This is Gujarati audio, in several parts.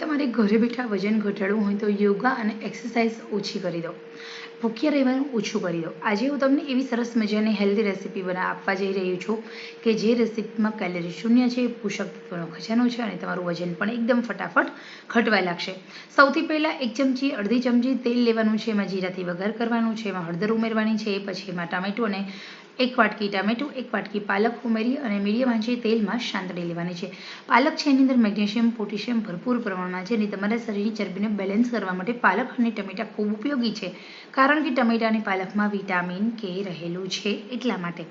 તમારે ઘરે બેઠા વજન ઘટાડવું હોય તો યોગા અને એક્સરસાઇઝ ઓછી કરી દો. ભૂખ્યા રહેવાનું ઓછું કરી દો. આજે હું તમને એવી સરસ મજાની હેલ્ધી રેસીપી બના આપવા જઈ રહી છું કે જે રેસીપીમાં કેલરી શૂન્ય છે, પોષક તત્વોનો ખજાનો છે અને તમારું વજન પણ એકદમ ફટાફટ ઘટવા લાગશે. સૌથી પહેલાં એક ચમચી અડધી ચમચી તેલ લેવાનું છે, એમાં જીરાથી વઘાર કરવાનું છે, એમાં હળદર ઉમેરવાની છે, પછી એમાં ટામેટું અને એક વાટકી ટામેટું, એક વાટકી પાલક ઉમેરી અને મીડિયમ આંચે તેલમાં શાંતળી લેવાની છે. પાલક છે એની અંદર મેગ્નેશિયમ, પોટેશિયમ ભરપૂર પ્રમાણમાં છે અને તમારા શરીરની ચરબીને બેલેન્સ કરવા માટે પાલક અને ટમેટા ખૂબ ઉપયોગી છે. કારણ કે ટમેટા અને પાલકમાં વિટામિન કે રહેલું છે એટલા માટે.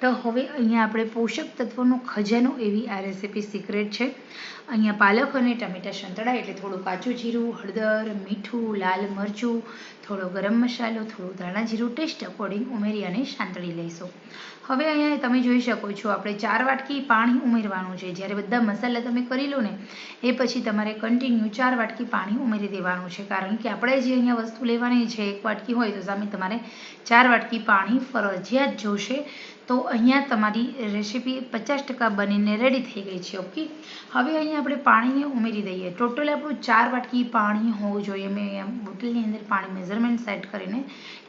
તો હવે અહીંયા આપણે પોષક તત્વોનો ખજાનો એવી આ રેસીપી સિક્રેટ છે. અહીંયા પાલક અને ટમેટા સંતળાય એટલે થોડું કાચું જીરું, હળદર, મીઠું, લાલ મરચું, થોડો ગરમ મસાલો, થોડું ધાણા જીરું ટેસ્ટ અકોર્ડિંગ ઉમેરી અને શાંતળી લઈશું. હવે અહીંયા તમે જોઈ શકો છો, આપણે ચાર વાટકી પાણી ઉમેરવાનું છે. જ્યારે બધા મસાલા તમે કરી લો ને, એ પછી તમારે કન્ટિન્યુ ચાર વાટકી પાણી ઉમેરી દેવાનું છે. કારણ કે આપણે જે અહીંયા વસ્તુ લેવાની છે, એક વાટકી હોય તો સામે તમારે ચાર વાટકી પાણી ફરજિયાત જોશે. તો અહીંયા તમારી રેસીપી પચાસ ટકા બનીને રેડી થઈ ગઈ છે ઓકે હવે અહીંયા આપણે પાણીને ઉમેરી દઈએ. ટોટલ આપણું ચાર વાટકી પાણી હોવું જોઈએ. મેં બોટલની અંદર પાણી મેઝરમેન્ટ સેટ કરીને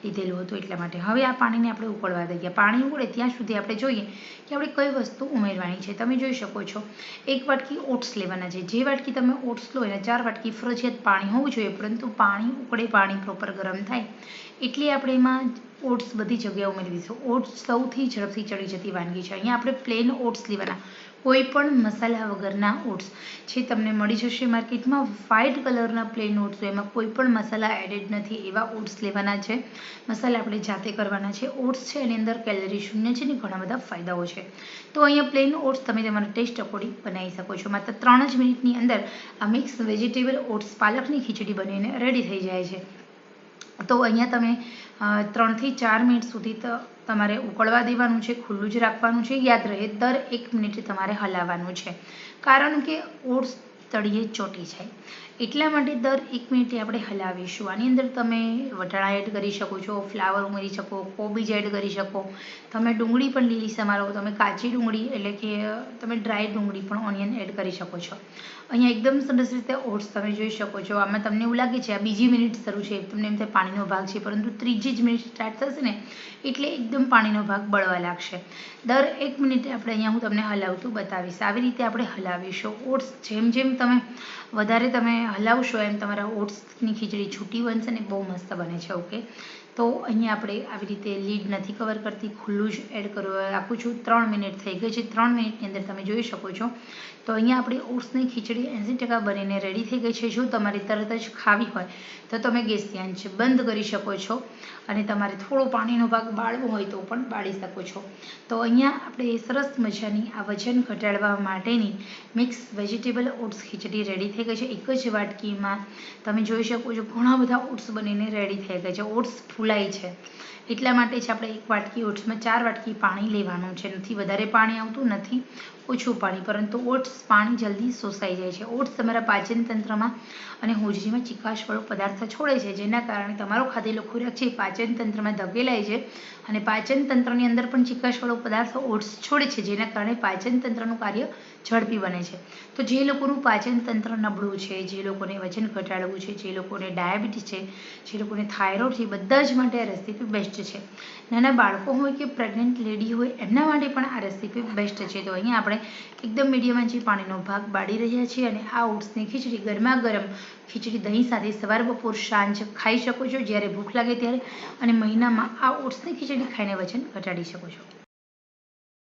લીધેલું હતું એટલા માટે. હવે આ પાણીને આપણે ઉકળવા દઈએ. પાણી ઉકળે ત્યાં સુધી આપણે જોઈએ કે આપણે કઈ વસ્તુ ઉમેરવાની છે. તમે જોઈ શકો છો, એક વાટકી ઓટ્સ લેવાના છે. જે વાટકી તમે ઓટ્સ લો, એના ચાર વાટકી ફરજિયાત પાણી હોવું જોઈએ, પરંતુ પાણી ઉકળે, પાણી પ્રોપર ગરમ થાય. એટલે આપણે એમાં ઓટ્સ બધી જગ્યાએ દઈશું. ઓટ્સ સૌથી ઝડપથી ચડી જતી વાનગી છે. અહીંયા આપણે પ્લેન ઓટ્સ લેવાના. કોઈ પણ મસાલા વગરના ઓટ્સ જે તમને મળી જશે માર્કેટમાં વ્હાઇટ કલરના પ્લેન ઓટ્સ એમાં કોઈ પણ મસાલા એડેડ નથી, એવા ઓટ્સ લેવાના છે. મસાલા આપણે જાતે કરવાના છે. ઓટ્સ છે, એની અંદર કેલરી શૂન્ય છે ને ઘણા બધા ફાયદાઓ છે. તો અહીંયા પ્લેન ઓટ્સ તમે તમારા ટેસ્ટ અકોર્ડિંગ બનાવી શકો છો. માત્ર ત્રણ જ મિનિટની અંદર આ મિક્સ વેજીટેબલ ઓટ્સ પાલકની ખીચડી બનીને રેડી થઈ જાય છે. તો અહીંયા તમે ત્રણથી ચાર મિનિટ સુધી તો તમારે ઉકળવા દેવાનું છે, ખુલ્લું જ રાખવાનું છે, યાદ રહે, દર એક મિનિટે તમારે હલાવવાનું છે. કારણ કે ઓટ્સ તળિયે ચોટી જાય એટલા માટે દર એક મિનિટે આપણે હલાવીશું. આની અંદર તમે વટાણા એડ કરી શકો છો ફ્લાવર ઉમેરી શકો, કોબીજ એડ કરી શકો. તમે ડુંગળી પણ લીલી સમારો, તમે કાચી ડુંગળી એટલે કે તમે ડ્રાય ડુંગળી પણ ઓનિયન એડ કરી શકો છો. અહીંયા એકદમ સરસ રીતે ઓટ્સ તમે જોઈ શકો છો. આમાં તમને એવું લાગે છે આ બીજી મિનિટ શરૂ છે, તમને એમ થાય પાણીનો ભાગ છે, પરંતુ ત્રીજી જ મિનિટ સ્ટાર્ટ થશે ને, એટલે એકદમ પાણીનો ભાગ બળવા લાગશે. દર એક મિનિટે આપણે અહીંયા હું તમને હલાવતું બતાવીશ. આવી રીતે આપણે હલાવીશું. ઓટ્સ જેમ જેમ તમે વધારે તમે હલાવશો એમ તમારા ઓટ્સની ખીચડી છૂટી બનશે ને બહુ મસ્ત બને છે ઓકે તો અહીંયા આપણે આવી રીતે લીડ નથી કવર કરતી, ખુલ્લું જ એડ કરવા રાખું છું. ત્રણ મિનિટ થઈ ગઈ છે, ત્રણ મિનિટની અંદર તમે જોઈ શકો છો. તો અહીંયા આપણી ઓટ્સની ખીચડી એંસી ટકા બનીને રેડી થઈ ગઈ છે. જો તમારે તરત જ ખાવી હોય તો તમે ગેસ આંચ બંધ કરી શકો છો. અને તમારે થોડો પાણીનો ભાગ બાળવો હોય તો પણ બાળી શકો છો. તો અહીંયા આપણે સરસ મજાની આ વજન ઘટાડવા માટેની mix vegetable oats khichdi ready થઈ ગઈ છે. એક જ વાટકીમાં તમે જોઈ શકો છો ઘણા બધા ઓટ્સ બનીને રેડી થઈ ગયા છે. ઓટ્સ ફૂલાય છે. એટલા માટે જ આપણે એક વાટકી ઓટ્સમાં ચાર વાટકી પાણી લેવાનું છે. નથી વધારે પાણી આવતું, નથી ઓછું પાણી. પરંતુ ઓટ્સ પાણી જલ્દી શોષાઈ જાય છે. ઓટ્સ તમારા પાચન તંત્રમાં અને હોજરીમાં ચિકાશવાળો પદાર્થ છોડે છે, જેના કારણે તમારો ખાધેલો ખોરાક છે પાચન તંત્રમાં ધકેલાય છે અને પાચન તંત્રની અંદર પણ ચીકાશવાળો પદાર્થ ઓટ્સ છોડે છે, જેના કારણે પાચન તંત્રનું કાર્ય ઝડપી બને છે. તો જે લોકોનું પાચન તંત્ર નબળું છે, જે લોકોને વજન ઘટાડવું છે, જે લોકોને ડાયાબિટીસ છે, જે લોકોને થાઇરોઇડ છે બધા જ માટે આ રેસીપી બેસ્ટ છે. નાના બાળકો હોય કે પ્રેગ્નન્ટ લેડી હોય, એમના માટે પણ આ રેસીપી બેસ્ટ છે. તો અહીંયા આપણે એકદમ મીડિયમ આંચે પાણીનો ભાગ બાળી રહ્યા છીએ અને આ ઓટ્સની ખીચડી ગરમા ગરમ ખીચડી દહીં સાથે સવાર બપોર સાંજ ખાઈ શકો છો જ્યારે ભૂખ લાગે ત્યારે અને મહિનામાં આ ઓટ્સની ખીચડી ખાઈને વજન ઘટાડી શકો છો.